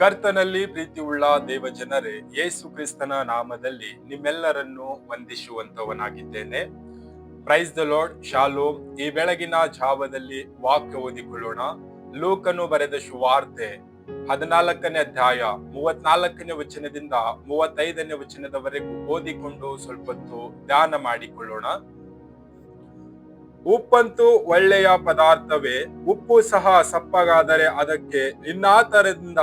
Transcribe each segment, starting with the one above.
ಕರ್ತನಲ್ಲಿ ಪ್ರೀತಿಯುಳ್ಳ ದೇವ ಜನರೇ ಯೇಸು ಕ್ರಿಸ್ತನ ನಾಮದಲ್ಲಿ ನಿಮ್ಮೆಲ್ಲರನ್ನು ವಂದಿಸುವಂತವನಾಗಿದ್ದೇನೆ. ಪ್ರೈಸ್ ದ ಲಾರ್ಡ್ ಶಾಲೋ ಈ ಬೆಳಗಿನ ಜಾವದಲ್ಲಿ ವಾಕ್ಯ ಓದಿಕೊಳ್ಳೋಣ. ಲೋಕನು ಬರೆದ ಶುವಾರ್ತೆ ಹದಿನಾಲ್ಕನೇ ಅಧ್ಯಾಯ ಮೂವತ್ನಾಲ್ಕನೇ ವಚನದಿಂದ ಮೂವತ್ತೈದನೇ ವಚನದವರೆಗೂ ಓದಿಕೊಂಡು ಸ್ವಲ್ಪ ಹೊತ್ತು ಧ್ಯಾನ ಮಾಡಿಕೊಳ್ಳೋಣ. ಉಪ್ಪಂತೂ ಒಳ್ಳೆಯ ಪದಾರ್ಥವೇ, ಉಪ್ಪು ಸಹ ಸಪ್ಪಗಾದರೆ ಅದಕ್ಕೆ ಇನ್ನಾತರದಿಂದ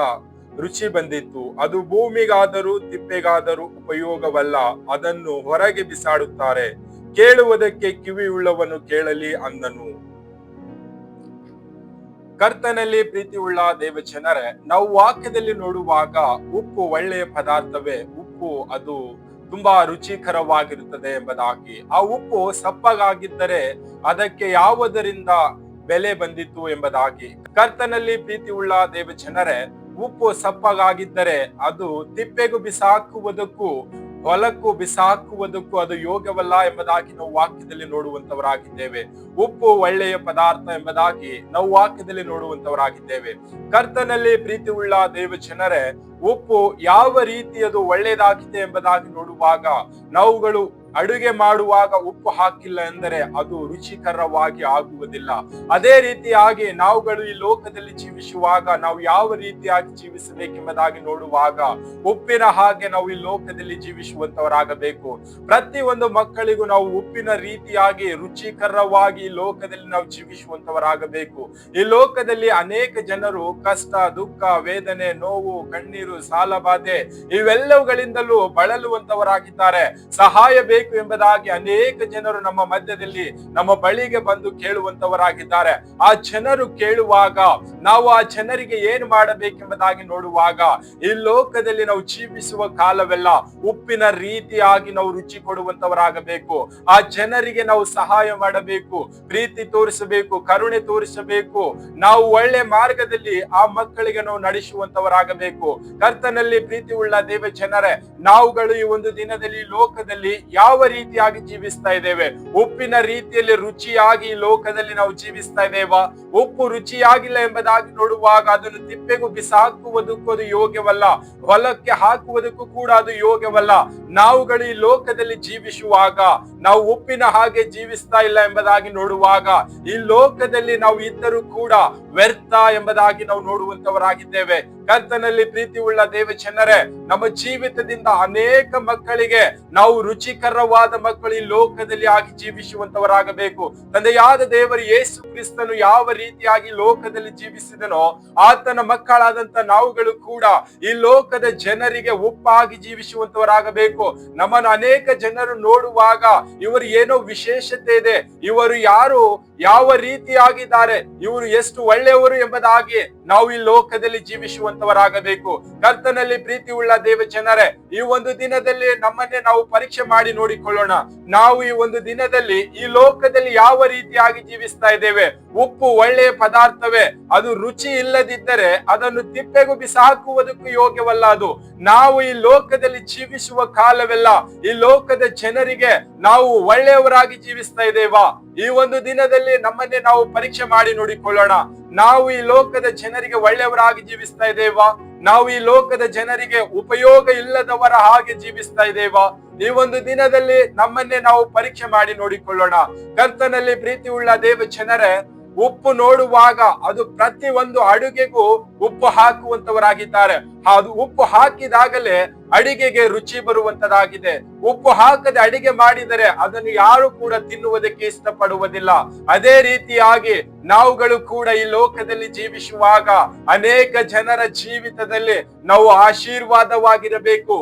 ರುಚಿ ಬಂದಿತ್ತು. ಅದು ಭೂಮಿಗಾದರೂ ತಿಪ್ಪೆಗಾದರೂ ಉಪಯೋಗವಲ್ಲ, ಅದನ್ನು ಹೊರಗೆ ಬಿಸಾಡುತ್ತಾರೆ. ಕೇಳುವುದಕ್ಕೆ ಕಿವಿಯುಳ್ಳವನು ಕೇಳಲಿ ಅಂದನು. ಕರ್ತನಲ್ಲಿ ಪ್ರೀತಿಯುಳ್ಳ ದೇವಜನರೇ, ನಾವು ವಾಕ್ಯದಲ್ಲಿ ನೋಡುವಾಗ ಉಪ್ಪು ಒಳ್ಳೆಯ ಪದಾರ್ಥವೇ, ಉಪ್ಪು ಅದು ತುಂಬಾ ರುಚಿಕರವಾಗಿರುತ್ತದೆ ಎಂಬುದಾಗಿ. ಆ ಉಪ್ಪು ಸಪ್ಪಗಾಗಿದ್ದರೆ ಅದಕ್ಕೆ ಯಾವುದರಿಂದ ಬೆಲೆ ಬಂದಿತ್ತು ಎಂಬುದಾಗಿ. ಕರ್ತನಲ್ಲಿ ಪ್ರೀತಿಯುಳ್ಳ ದೇವ ಜನರೇ ಉಪ್ಪು ಸಪ್ಪಗಾಗಿದ್ದರೆ ಅದು ತಿಪ್ಪೆಗೂ ಬಿಸಾಕುವುದಕ್ಕೂ ಹೊಲಕ್ಕೂ ಬಿಸಾಕುವುದಕ್ಕೂ ಅದು ಯೋಗ್ಯವಲ್ಲ ಎಂಬುದಾಗಿ ನಾವು ವಾಕ್ಯದಲ್ಲಿ ನೋಡುವಂತವರಾಗಿದ್ದೇವೆ ಉಪ್ಪು ಒಳ್ಳೆಯ ಪದಾರ್ಥ ಎಂಬುದಾಗಿ ನಾವು ವಾಕ್ಯದಲ್ಲಿ ನೋಡುವಂತವರಾಗಿದ್ದೇವೆ ಕರ್ತನಲ್ಲಿ ಪ್ರೀತಿ ಉಳ್ಳ ದೇವ ಜನರೇ ಉಪ್ಪು ಯಾವ ರೀತಿ ಅದು ಒಳ್ಳೆಯದಾಗಿದೆ ಎಂಬುದಾಗಿ ನೋಡುವಾಗ ನಾವುಗಳು ಅಡುಗೆ ಮಾಡುವಾಗ ಉಪ್ಪು ಹಾಕಿಲ್ಲ ಎಂದರೆ ಅದು ರುಚಿಕರವಾಗಿ ಆಗುವುದಿಲ್ಲ. ಅದೇ ರೀತಿಯಾಗಿ ನಾವುಗಳು ಈ ಲೋಕದಲ್ಲಿ ಜೀವಿಸುವಾಗ ನಾವು ಯಾವ ರೀತಿಯಾಗಿ ಜೀವಿಸಬೇಕೆಂಬುದಾಗಿ ನೋಡುವಾಗ ಉಪ್ಪಿನ ಹಾಗೆ ನಾವು ಈ ಲೋಕದಲ್ಲಿ ಜೀವಿಸುವಂತವರಾಗಬೇಕು. ಪ್ರತಿ ಒಂದು ಮಕ್ಕಳಿಗೂ ನಾವು ಉಪ್ಪಿನ ರೀತಿಯಾಗಿ ರುಚಿಕರವಾಗಿ ಈ ಲೋಕದಲ್ಲಿ ನಾವು ಜೀವಿಸುವಂತವರಾಗಬೇಕು. ಈ ಲೋಕದಲ್ಲಿ ಅನೇಕ ಜನರು ಕಷ್ಟ, ದುಃಖ, ವೇದನೆ, ನೋವು, ಕಣ್ಣೀರು, ಸಾಲಬಾಧೆ ಇವೆಲ್ಲವುಗಳಿಂದಲೂ ಬಳಲುವಂತವರಾಗಿದ್ದಾರೆ. ಸಹಾಯ ಬೇಕು ಎಂಬುದಾಗಿ ಅನೇಕ ಜನರು ನಮ್ಮ ಮಧ್ಯದಲ್ಲಿ ನಮ್ಮ ಬಳಿಗೆ ಬಂದು ಕೇಳುವಂತವರಾಗಿದ್ದಾರೆ. ಆ ಜನರು ಕೇಳುವಾಗ ನಾವು ಆ ಜನರಿಗೆ ಏನು ಮಾಡಬೇಕೆಂಬುದಾಗಿ ನೋಡುವಾಗ ಈ ಲೋಕದಲ್ಲಿ ನಾವು ಜೀವಿಸುವ ಕಾಲವೆಲ್ಲ ಉಪ್ಪಿನ ರೀತಿಯಾಗಿ ನಾವು ರುಚಿ ಕೊಡುವಂತವರಾಗಬೇಕು. ಆ ಜನರಿಗೆ ನಾವು ಸಹಾಯ ಮಾಡಬೇಕು, ಪ್ರೀತಿ ತೋರಿಸಬೇಕು, ಕರುಣೆ ತೋರಿಸಬೇಕು. ನಾವು ಒಳ್ಳೆ ಮಾರ್ಗದಲ್ಲಿ ಆ ಮಕ್ಕಳಿಗೆ ನಾವು ನಡೆಸುವಂತವರಾಗಬೇಕು. ಕರ್ತನಲ್ಲಿ ಪ್ರೀತಿ ಉಳ್ಳ ದೇವ ಜನರೇ, ನಾವುಗಳು ಈ ಒಂದು ದಿನದಲ್ಲಿ ಲೋಕದಲ್ಲಿ ಯಾವ ರೀತಿಯಾಗಿ ಜೀವಿಸ್ತಾ ಇದ್ದೇವೆ? ಉಪ್ಪಿನ ರೀತಿಯಲ್ಲಿ ರುಚಿಯಾಗಿ ಲೋಕದಲ್ಲಿ ನಾವು ಜೀವಿಸ್ತಾ ಇದ್ದೇವಾ? ಉಪ್ಪು ರುಚಿಯಾಗಿಲ್ಲ ಎಂಬುದಾಗಿ ನೋಡುವಾಗ ಅದನ್ನು ತಿಪ್ಪೆಗೂ ಬಿಸಾಕುವುದಕ್ಕೂ ಅದು ಯೋಗ್ಯವಲ್ಲ. ಹೊಲಕ್ಕೆ ಹಾಕುವುದಕ್ಕೂ ಕೂಡ ಅದು ಯೋಗ್ಯವಲ್ಲ. ನಾವುಗಳು ಈ ಲೋಕದಲ್ಲಿ ಜೀವಿಸುವಾಗ ನಾವು ಉಪ್ಪಿನ ಹಾಗೆ ಜೀವಿಸ್ತಾ ಇಲ್ಲ ಎಂಬುದಾಗಿ ನೋಡುವಾಗ ಈ ಲೋಕದಲ್ಲಿ ನಾವು ಇದ್ದರೂ ಕೂಡ ವ್ಯರ್ಥ ಎಂಬುದಾಗಿ ನಾವು ನೋಡುವಂತವರಾಗಿದ್ದೇವೆ ಕರ್ತನಲ್ಲಿ ಪ್ರೀತಿ ಉಳ್ಳ ದೇವ ಜನರೇ ನಮ್ಮ ಜೀವಿತದಿಂದ ಅನೇಕ ಮಕ್ಕಳಿಗೆ ನಾವು ರುಚಿಕರವಾದ ಮಕ್ಕಳು ಈ ಲೋಕದಲ್ಲಿ ಆಗಿ ಜೀವಿಸುವಂತವರಾಗಬೇಕು ತಂದೆಯಾದ ದೇವರು ಯೇಸು ಕ್ರಿಸ್ತನು ಯಾವ ರೀತಿಯಾಗಿ ಲೋಕದಲ್ಲಿ ಜೀವಿಸಿದನೋ ಆತನ ಮಕ್ಕಳಾದಂತ ನಾವುಗಳು ಕೂಡ ಈ ಲೋಕದ ಜನರಿಗೆ ಉಪ್ಪಾಗಿ ಜೀವಿಸುವಂತವರಾಗಬೇಕು ನಮ್ಮನ್ನು ಅನೇಕ ಜನರು ನೋಡುವಾಗ ಇವರು ಏನೋ ವಿಶೇಷತೆ ಇದೆ. ಇವರು ಯಾರು? ಯಾವ ರೀತಿಯಾಗಿದ್ದಾರೆ, ಇವರು ಎಷ್ಟು ಒಳ್ಳೆಯವರು ಎಂಬುದಾಗಿ ನಾವು ಈ ಲೋಕದಲ್ಲಿ ಜೀವಿಸುವಂತವರಾಗಬೇಕು. ಕರ್ತನಲ್ಲಿ ಪ್ರೀತಿ ಉಳ್ಳ ದೇವ ಜನರೇ, ಈ ಒಂದು ದಿನದಲ್ಲಿ ನಮ್ಮನ್ನೇ ನಾವು ಪರೀಕ್ಷೆ ಮಾಡಿ ನೋಡಿಕೊಳ್ಳೋಣ. ನಾವು ಈ ಒಂದು ದಿನದಲ್ಲಿ ಈ ಲೋಕದಲ್ಲಿ ಯಾವ ರೀತಿಯಾಗಿ ಜೀವಿಸ್ತಾ ಇದ್ದೇವೆ? ಉಪ್ಪು ಒಳ್ಳೆಯ ಪದಾರ್ಥವೇ? ಅದು ರುಚಿ ಇಲ್ಲದಿದ್ದರೆ ಅದನ್ನು ತಿಪ್ಪೆಗೂ ಬಿಸಾಕುವುದಕ್ಕೂ ಯೋಗ್ಯವಲ್ಲ ಅದು. ನಾವು ಈ ಲೋಕದಲ್ಲಿ ಜೀವಿಸುವ ಕಾಲವೆಲ್ಲ, ಈ ಲೋಕದ ಜನರಿಗೆ ನಾವು ಒಳ್ಳೆಯವರಾಗಿ ಜೀವಿಸ್ತಾ ಇದ್ದೇವಾ? ಈ ಒಂದು ದಿನದಲ್ಲಿ ನಮ್ಮನ್ನೇ ನಾವು ಪರೀಕ್ಷೆ ಮಾಡಿ ನೋಡಿಕೊಳ್ಳೋಣ. ನಾವು ಈ ಲೋಕದ ಜನರಿಗೆ ಒಳ್ಳೆಯವರಾಗಿ ಜೀವಿಸ್ತಾ ಇದ್ದೇವಾ? ನಾವು ಈ ಲೋಕದ ಜನರಿಗೆ ಉಪಯೋಗ ಇಲ್ಲದವರ ಹಾಗೆ ಜೀವಿಸ್ತಾ ಇದ್ದೇವಾ? ಈ ಒಂದು ದಿನದಲ್ಲಿ ನಮ್ಮನ್ನೇ ನಾವು ಪರೀಕ್ಷೆ ಮಾಡಿ ನೋಡಿಕೊಳ್ಳೋಣ. ಕರ್ತನಲ್ಲಿ ಪ್ರೀತಿ ಉಳ್ಳ ದೇವ ಜನರೇ, ಉಪ್ಪು ನೋಡುವಾಗ ಅದು ಪ್ರತಿ ಒಂದು ಅಡುಗೆಗೂ ಉಪ್ಪು ಹಾಕುವಂತವರಾಗಿದ್ದಾರೆ. ಅದು ಉಪ್ಪು ಹಾಕಿದಾಗಲೇ ಅಡಿಗೆಗೆ ರುಚಿ ಬರುವಂತದಾಗಿದೆ ಉಪ್ಪು ಹಾಕದೆ ಅಡಿಗೆ ಮಾಡಿದರೆ ಅದನ್ನು ಯಾರು ಕೂಡ ತಿನ್ನುವುದಕ್ಕೆ ಇಷ್ಟಪಡುವುದಿಲ್ಲ. ಅದೇ ರೀತಿಯಾಗಿ ನಾವುಗಳು ಕೂಡ ಈ ಲೋಕದಲ್ಲಿ ಜೀವಿಸುವಾಗ ಅನೇಕ ಜನರ ಜೀವಿತದಲ್ಲಿ ನಾವು ಆಶೀರ್ವಾದವಾಗಿರಬೇಕು.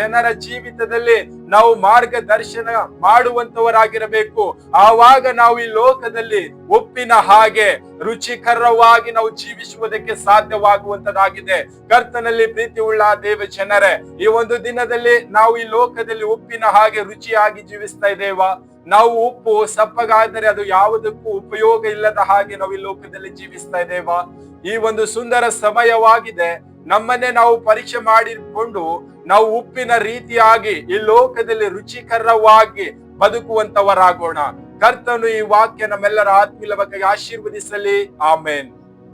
ಜನರ ಜೀವಿತದಲ್ಲಿ ನಾವು ಮಾರ್ಗದರ್ಶನ ಮಾಡುವಂತವರಾಗಿರಬೇಕು. ಆವಾಗ ನಾವು ಈ ಲೋಕದಲ್ಲಿ ಉಪ್ಪಿನ ಹಾಗೆ ರುಚಿಕರವಾಗಿ ನಾವು ಜೀವಿಸುವುದಕ್ಕೆ ಸಾಧ್ಯವಾಗುವಂತದಾಗಿದೆ ಕರ್ತನಲ್ಲಿ ಪ್ರೀತಿ ಉಳ್ಳ ದೇವ ಜನರೇ, ಈ ಒಂದು ದಿನದಲ್ಲಿ ನಾವು ಈ ಲೋಕದಲ್ಲಿ ಉಪ್ಪಿನ ಹಾಗೆ ರುಚಿಯಾಗಿ ಜೀವಿಸ್ತಾ ಇದ್ದೇವಾ? ನಾವು ಉಪ್ಪು, ಸಪ್ಪಗಾದರೆ ಅದು ಯಾವುದಕ್ಕೂ ಉಪಯೋಗ ಇಲ್ಲದ ಹಾಗೆ ನಾವು ಈ ಲೋಕದಲ್ಲಿ ಜೀವಿಸ್ತಾ ಇದ್ದೇವಾ? ಈ ಒಂದು ಸುಂದರ ಸಮಯವಾಗಿದೆ. ನಮ್ಮನ್ನೇ ನಾವು ಪರೀಕ್ಷೆ ಮಾಡಿಕೊಂಡು ನಾವು ಉಪ್ಪಿನ ರೀತಿಯಾಗಿ ಈ ಲೋಕದಲ್ಲಿ ರುಚಿಕರವಾಗಿ ಬದುಕುವಂತವರಾಗೋಣ. ಕರ್ತನು ಈ ವಾಕ್ಯ ನಮ್ಮೆಲ್ಲರ ಆತ್ಮೀಯ ಬಗ್ಗೆ ಆಶೀರ್ವದಿಸಲಿ. ಆಮೇನ್.